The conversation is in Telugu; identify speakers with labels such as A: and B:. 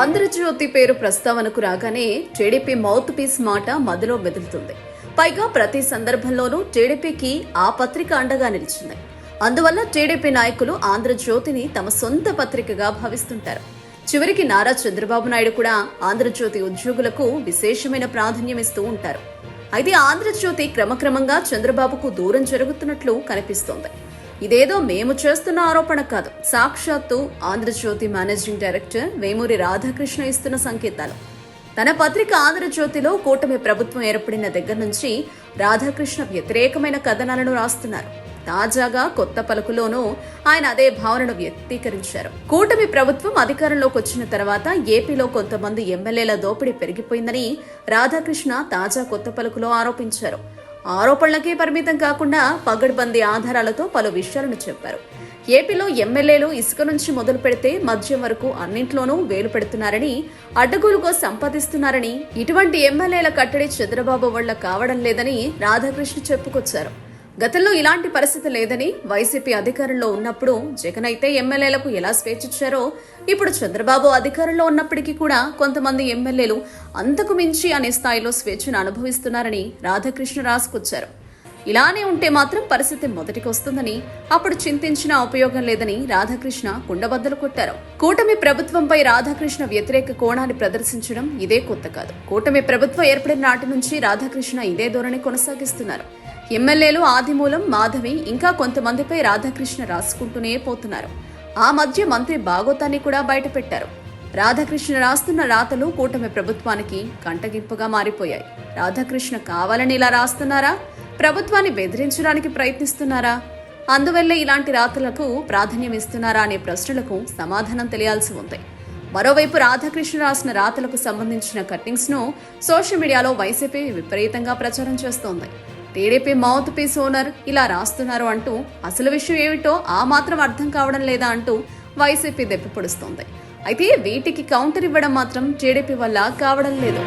A: ఆంధ్రజ్యోతి పేరు ప్రస్తావనకు రాగానే టీడీపీ మౌత్ పీస్ మాట మదిలో మెదులుతుంది. పైగా ప్రతి సందర్భంలోనూ టీడీపీకి ఆ పత్రిక అండగా నిలిచింది. అందువల్ల టీడీపీ నాయకులు ఆంధ్రజ్యోతిని తమ సొంత పత్రికగా భావిస్తుంటారు. చివరికి నారా చంద్రబాబు నాయుడు కూడా ఆంధ్రజ్యోతి ఉద్యోగులకు విశేషమైన ప్రాధాన్యం ఇస్తూ ఉంటారు. అయితే ఆంధ్రజ్యోతి క్రమక్రమంగా చంద్రబాబుకు దూరం జరుగుతున్నట్లు కనిపిస్తోంది. ఇదేదో మేము చేస్తున్న ఆరోపణ కాదు. సాక్షాత్తు ఆంధ్రజ్యోతి మేనేజింగ్ డైరెక్టర్ వేమూరి రాధాకృష్ణ ఇస్తున్న సంకేతాలు. తన పత్రిక ఆంధ్రజ్యోతిలో కూటమి ప్రభుత్వం ఏర్పడిన దగ్గర నుంచి రాధాకృష్ణ వ్యతిరేకమైన కథనాలను రాస్తున్నారు. తాజాగా కొత్త పలుకులోనూ ఆయన అదే భావనను వ్యక్తీకరించారు. కూటమి ప్రభుత్వం అధికారంలోకి వచ్చిన తర్వాత ఏపీలో కొంతమంది ఎమ్మెల్యేల దోపిడీ పెరిగిపోయిందని రాధాకృష్ణ తాజా కొత్త పలుకులో ఆరోపించారు. ఆరోపణలకే పరిమితం కాకుండా పగడ్బందీ ఆధారాలతో పలు విషయాలను చెప్పారు. ఏపీలో ఎమ్మెల్యేలు ఇసుక నుంచి మొదలు పెడితే మద్యం వరకు అన్నింట్లోనూ వేలు పెడుతున్నారని అడ్డగోలుగా సంపాదిస్తున్నారని ఇటువంటి ఎమ్మెల్యేల కట్టడి చంద్రబాబు వల్ల కావడం లేదని రాధాకృష్ణ చెప్పుకొచ్చారు. గతంలో ఇలాంటి పరిస్థితి లేదని వైసీపీ అధికారంలో ఉన్నప్పుడు జగన్ అయితే ఎమ్మెల్యేలకు ఎలా స్వేచ్ఛిచ్చారో ఇప్పుడు చంద్రబాబు అధికారంలో ఉన్నప్పటికీ కూడా కొంతమంది ఎమ్మెల్యేలు అంతకు మించి అనే స్థాయిలో స్వేచ్ఛను అనుభవిస్తున్నారని రాధాకృష్ణ రాసుకొచ్చారు ఇలానే ఉంటే మాత్రం పరిస్థితి మొదటికి వస్తుందని అప్పుడు చింతించినా ఉపయోగం లేదని రాధాకృష్ణ కుండబద్దలు కొట్టారు. కూటమి ప్రభుత్వంపై రాధాకృష్ణ వ్యతిరేక కోణాన్ని ప్రదర్శించడం ఇదే కొత్త కాదు. కూటమి ప్రభుత్వం ఏర్పడిన నాటి నుంచి రాధాకృష్ణ ఇదే ధోరణి కొనసాగిస్తున్నారు. ఎమ్మెల్యేలు ఆదిమూలం మాధవి ఇంకా కొంతమందిపై రాధాకృష్ణ రాసుకుంటూనే పోతున్నారు. ఆ మధ్య మంత్రి భాగోతాన్ని కూడా బయటపెట్టారు. రాధాకృష్ణ రాస్తున్న రాతలు కూటమి ప్రభుత్వానికి కంటగింపుగా మారిపోయాయి. రాధాకృష్ణ కావాలని ఇలా రాస్తున్నారా? ప్రభుత్వాన్ని బెదిరించడానికి ప్రయత్నిస్తున్నారా? అందువల్లే ఇలాంటి రాతలకు ప్రాధాన్యం ఇస్తున్నారా అనే ప్రశ్నలకు సమాధానం తెలియాల్సి ఉంది. మరోవైపు రాధాకృష్ణ రాసిన రాతలకు సంబంధించిన కట్టింగ్స్ను సోషల్ మీడియాలో వైసీపీ విపరీతంగా ప్రచారం చేస్తోంది. టీడీపీ మౌత్ పీస్ ఓనర్ ఇలా రాస్తున్నారు అంటూ అసలు విషయం ఏమిటో ఆ మాత్రం అర్థం కావడం లేదా అంటూ వైసీపీ దెప్పిపొడుస్తోంది అయితే వీటికి కౌంటర్ ఇవ్వడం మాత్రం టీడీపీ వల్ల కావడం లేదు.